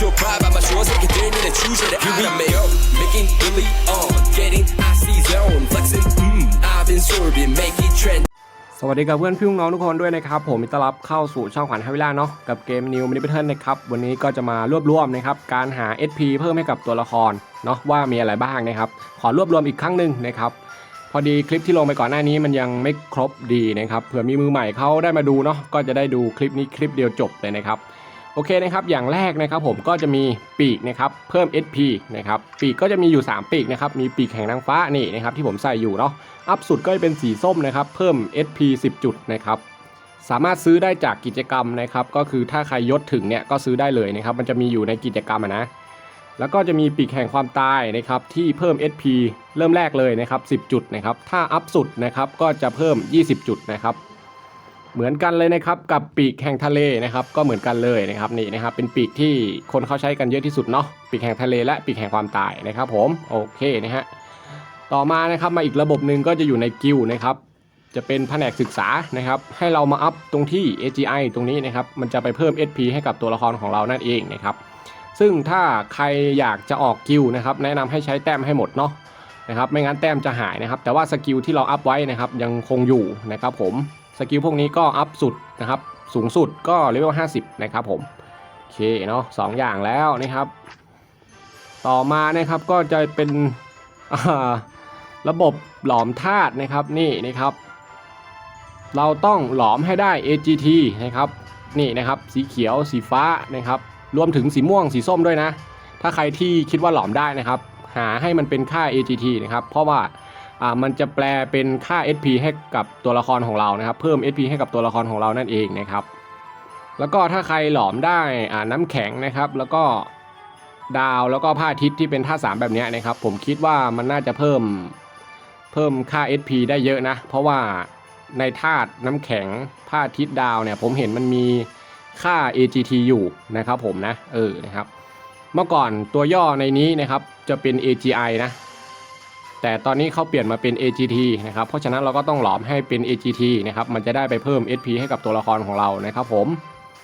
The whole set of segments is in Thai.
your pride by my shores, taking journey choose to animate. Yo, making really on, getting I see zone, flexing, mmm, I've been serving, making trend. สวัสดีกับเพื่อนพี่น้องทุกคนด้วยนะครับ ผมมิตรรับเข้าสู่ช่องขวัญฮาวิล่าเนาะกับเกมนิวมินิเพเทินนะครับวันนี้ก็จะมารวบรวมนะครับการหา SP เพิ่มให้กับตัวละครเนาะว่ามีอะไรบ้างนะครับ ขอรวบรวมอีกครั้งหนึ่งนะครับพอดีคลิปที่ลงไปก่อนหน้านี้มันยังไม่ครบดีนะครับเผื่อมีมือใหม่เขาได้มาดูเนาะก็จะได้ดูคลิปนี้คลิปเดียวจบเลยนะครับ โอเคนะครับ อย่างแรกนะครับผมก็จะมีปีกนะครับเพิ่ม SP นะครับปีกก็จะมีอยู่ 3 ปีกนะครับมีปีกแห่งนางฟ้านี่นะครับที่ผมใส่อยู่เนาะอัพสุดก็จะเป็นสีส้มนะครับเพิ่ม SP 10 จุดนะครับสามารถซื้อได้จากกิจกรรมนะครับก็คือถ้าใครยศถึงเนี่ยก็ซื้อได้เลยนะครับมันจะมีอยู่ในกิจกรรมอะนะแล้วก็จะมีปีกแห่งความตายนะครับที่เพิ่ม SP เริ่มแรกเลยนะครับ10 จุดนะครับถ้าอัพสุดนะครับก็จะเพิ่ม 20 จุดนะครับ เหมือนกันเลยนะครับกับปีกแห่งทะเลนะครับก็เหมือนกันเลยนะครับนี่นะครับเป็นปีกที่คนเขาใช้กันเยอะที่สุดเนาะปีกแห่งทะเลและปีกแห่งความตายนะครับผมโอเคนะฮะต่อมานะครับมาอีกระบบหนึ่งก็จะอยู่ในกิลนะครับจะเป็นแผนกศึกษานะครับให้เรามาอัพตรงที่ AGI ตรงนี้นะครับมันจะไปเพิ่ม SP ให้กับตัวละครของเรานั่นเองนะครับซึ่งถ้าใครอยากจะออกกิลนะครับแนะนำให้ใช้แต้มให้หมดเนาะนะครับไม่งั้นแต้มจะหายนะครับแต่ว่าสกิลที่เราอัพไว้นะครับยังคงอยู่นะครับผม สกิลพวกนี้ก็อัพสุดนะครับ สูงสุดก็เลเวล50 นะครับผม โอเคเนาะสองอย่างแล้วนะครับ ต่อมานะครับก็จะเป็นระบบหลอมธาตุนะครับนี่นะครับ เราต้องหลอมให้ได้ AGT นะครับนี่นะครับสีเขียวสีฟ้านะครับ รวมถึงสีม่วงสีส้มด้วยนะ ถ้าใครที่คิดว่าหลอมได้นะครับ หาให้มันเป็นค่า AGT นะครับ เพราะว่า อ่ามันจะแปลเป็นค่า SP ให้กับตัวละครของเรานะครับ เพิ่ม SP ให้กับตัวละครของเรานั่นเองนะครับ แล้วก็ถ้าใครหลอมได้อ่าน้ำแข็งนะครับ แล้วก็ดาวแล้วก็ผ้าทิตย์ที่เป็นท่าสามแบบนี้นะครับ ผมคิดว่ามันน่าจะเพิ่มเพิ่มค่า SP ได้เยอะนะ เพราะว่าในธาตุน้ำแข็งผ้าทิตย์ดาวเนี่ย ผมเห็นมันมีค่า AGT อยู่นะครับผมนะเออนะครับ เมื่อก่อนตัวย่อในนี้นะครับจะเป็น AGI นะ แต่ตอนนี้เขาเปลี่ยนมาเป็น AGT นะครับเพราะฉะนั้นเราก็ต้องหลอมให้เป็น AGT นะครับมันจะได้ไปเพิ่ม SP ให้กับตัวละครของเรานะครับผม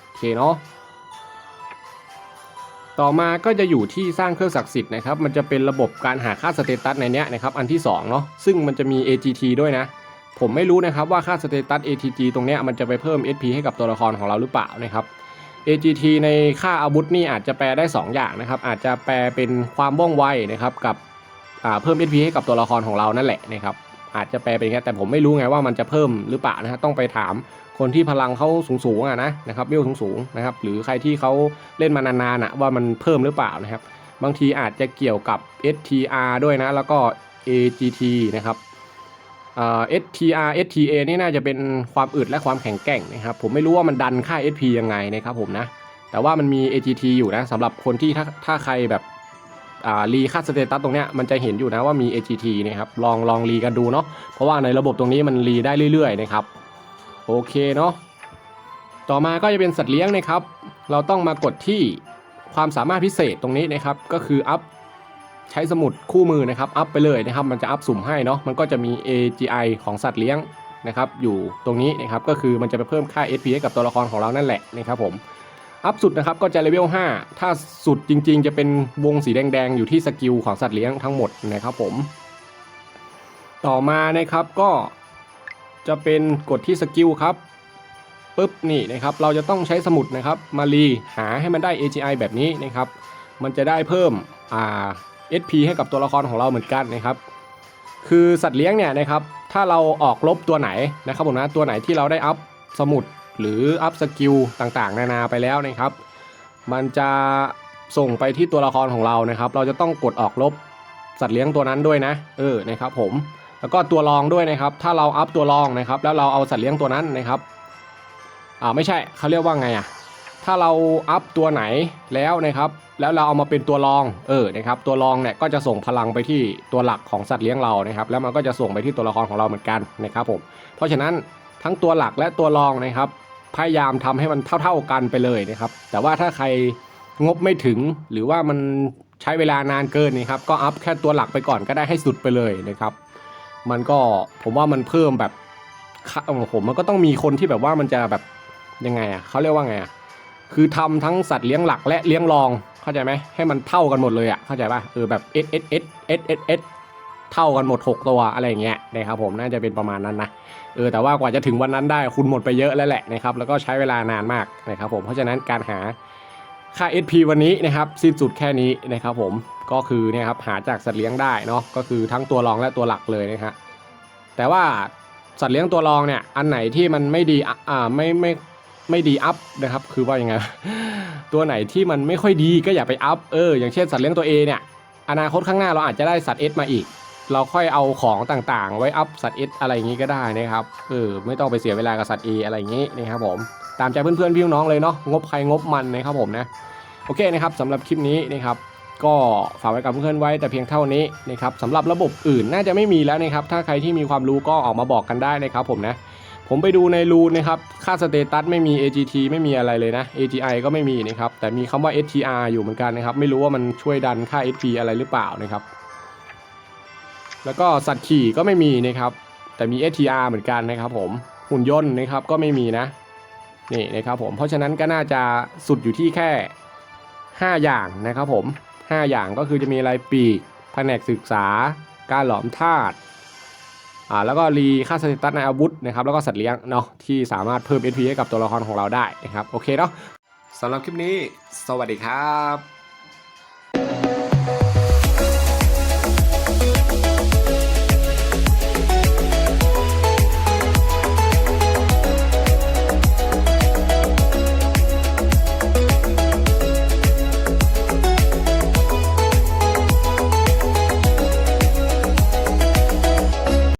โอเคเนาะต่อมาก็จะอยู่ที่สร้างเครื่องศักดิ์สิทธิ์นะครับ มันจะเป็นระบบการหาค่าสเตตัสในเนี้ยนะครับ อันที่2เนาะ ซึ่งมันจะมี AGT ด้วยนะ ผมไม่รู้นะครับว่าค่าสเตตัส ATG ตรงเนี้ยมันจะไปเพิ่ม SP ให้กับตัวละครของเราหรือเปล่านะครับ AGT ในค่าอาวุธนี่อาจจะแปลได้ 2 อย่างนะครับ อาจจะแปลเป็นความว่องไวนะครับกับ เพิ่ม SP ให้กับตัวละครของเรานั่นแหละนะครับอาจจะแปลเป็นแค่แต่ผมไม่รู้ไงว่ามันจะเพิ่มหรือเปล่านะฮะต้องไปถามคนที่พลังเขาสูงๆอะนะนะครับเวลสูงๆนะครับหรือใครที่เขาเล่นมานานๆอะว่ามันเพิ่มหรือเปล่านะครับ บางทีอาจจะเกี่ยวกับ STR ด้วยนะ แล้วก็ AGT นะครับเอ่อ STR STA นี่น่าจะเป็นความอึดและความแข็งแกร่งนะครับผมไม่รู้ว่ามันดันค่า SP ยังไงนะครับผมนะแต่ว่ามันมี AGT อยู่นะสำหรับคนที่ถ้าถ้าใครแบบ อ่ารีค่าสเตตัสตรงเนี้ยมันจะเห็นอยู่นะว่ามี AGT นะครับลองลองรีกันดูเนาะเพราะว่าในระบบตรงนี้มันรีได้เรื่อยๆนะครับโอเคเนาะต่อมาก็จะเป็นสัตว์เลี้ยงนะครับ เราต้องมากดที่ความสามารถพิเศษตรงนี้นะครับก็คืออัพใช้สมุดคู่มือนะครับอัพไปเลยนะครับ มันจะอัพสุ่มให้เนาะมันก็จะมี AGI ของสัตว์เลี้ยงนะครับอยู่ตรงนี้นะครับก็คือมันจะไปเพิ่มค่า SP ให้กับตัวละครของเรานั่นแหละนะครับผม อัพสุดนะครับก็จะเลเวล 5 ถ้าสุดจริงๆ จะเป็นวงสีแดงๆ อยู่ที่สกิลของสัตว์เลี้ยงทั้งหมดนะครับผม ต่อมานะครับก็จะเป็นกดที่สกิลครับปุ๊บนี่นะครับเราจะต้องใช้สมุดนะครับมารีหาให้มันได้ AGI แบบนี้นะครับ มันจะได้เพิ่มอ่า SP ให้กับตัวละครของเราเหมือนกันนะครับ คือสัตว์เลี้ยงเนี่ยนะครับถ้าเราออกลบตัวไหนนะครับผมนะตัวไหนที่เราได้อัพสมุด หรืออัพสกิลต่างๆ นานาไปแล้วนะครับ มันจะส่งไปที่ตัวละครของเรานะครับ เราจะต้องกดออกลบสัตว์เลี้ยงตัวนั้นด้วยนะ เออนะครับผมแล้วก็ตัวรองด้วยนะครับ ถ้าเราอัพตัวรองนะครับ แล้วเราเอาสัตว์เลี้ยงตัวนั้นนะครับอ่าไม่ใช่เขาเรียกว่าไงอะถ้าเราอัพตัวไหนแล้วนะครับ แล้วเราเอามาเป็นตัวรอง เออ นะครับ ตัวรองเนี่ยก็จะส่งพลังไปที่ตัวหลักของสัตว์เลี้ยงเรานะครับ แล้วมันก็จะส่งไปที่ตัวละครของเราเหมือนกันนะครับผม เพราะฉะนั้นทั้งตัวหลักและตัวรองนะครับ พยายามทำให้มันเท่า ๆกันไปเลยนะครับ แต่ว่าถ้าใครงบไม่ถึงหรือว่ามันใช้เวลานานเกินนะครับก็อัพแค่ตัวหลักไปก่อนก็ได้ให้สุดไปเลยนะครับ มันก็ผมว่ามันเพิ่มแบบค่ะของผมมันก็ต้องมีคนที่แบบว่ามันจะแบบยังไงอะเขาเรียกว่าไงอะคือทำทั้งสัตว์เลี้ยงหลักและเลี้ยงรองเข้าใจไหมให้มันเท่ากันหมดเลยอะเข้าใจป่ะเออแบบ S S S S S S เท่ากันหมด 6 ตัวอะไรอย่างเงี้ยนะครับผมน่าจะเป็นประมาณนั้นนะเออแต่ว่ากว่าจะถึงวันนั้นได้คุณหมดไปเยอะแล้วแหละนะครับแล้วก็ใช้เวลานานมากนะครับผมเพราะฉะนั้นการหาค่า SP วันนี้นะครับสิ้นสุดแค่นี้นะครับผมก็คือเนี่ยครับหาจากสัตว์เลี้ยงได้เนาะก็คือทั้งตัวรองและตัวหลักเลยนะฮะแต่ว่าสัตว์เลี้ยงตัวรองเนี่ยอันไหนที่มันไม่ดีอ่าไม่ไม่ไม่ดีอัพนะครับคือว่ายังไงตัวไหนที่มันไม่ค่อยดีก็อย่าไปอัพเอออย่างเช่นสัตว์เลี้ยงตัว A เนี่ยอนาคตข้างหน้าเราอาจจะได้สัตว์ S มาอีก เราค่อยเอาของต่างๆ ไว้อัพสัตว์ S อะไรอย่างนี้ก็ได้นะครับเออไม่ต้องไปเสียเวลากับสัตว์ A อะไรอย่างนี้นะครับผมตามใจเพื่อนๆพี่น้องเลยเนาะงบใครงบมันนะครับผมนะโอเคนะครับสำหรับคลิปนี้นะครับก็ฝากไว้กับเพื่อนๆไว้แต่เพียงเท่านี้นะครับสำหรับระบบอื่นน่าจะไม่มีแล้วนะครับถ้าใครที่มีความรู้ก็ออกมาบอกกันได้นะครับผมนะผมไปดูในรูนะครับค่าสเตตัสไม่มี AGT ไม่มีอะไรเลยนะ AGI ก็ไม่มีนะครับแต่มีคำว่า STR อยู่เหมือนกันนะครับไม่รู้ว่ามันช่วยดันค่า SP อะไรหรือเปล่านะครับ แล้วก็สัตว์ขี่ก็ไม่มีนะครับ แต่มี STR เหมือนกันนะครับผมหุ่นยนต์นะครับก็ไม่มีนะนี่นะครับผมเพราะฉะนั้นก็น่าจะสุดอยู่ที่แค่ 5 อย่างนะครับผม 5 อย่างก็คือจะมีอะไรปีกแผนกศึกษา การหลอมธาตุอ่าแล้วก็รีค่าสเตตัสในอาวุธนะครับแล้วก็สัตว์เลี้ยงเนาะที่สามารถเพิ่ม SP ให้กับตัวละครของเราได้นะครับโอเคเนาะสำหรับคลิปนี้ สวัสดีครับ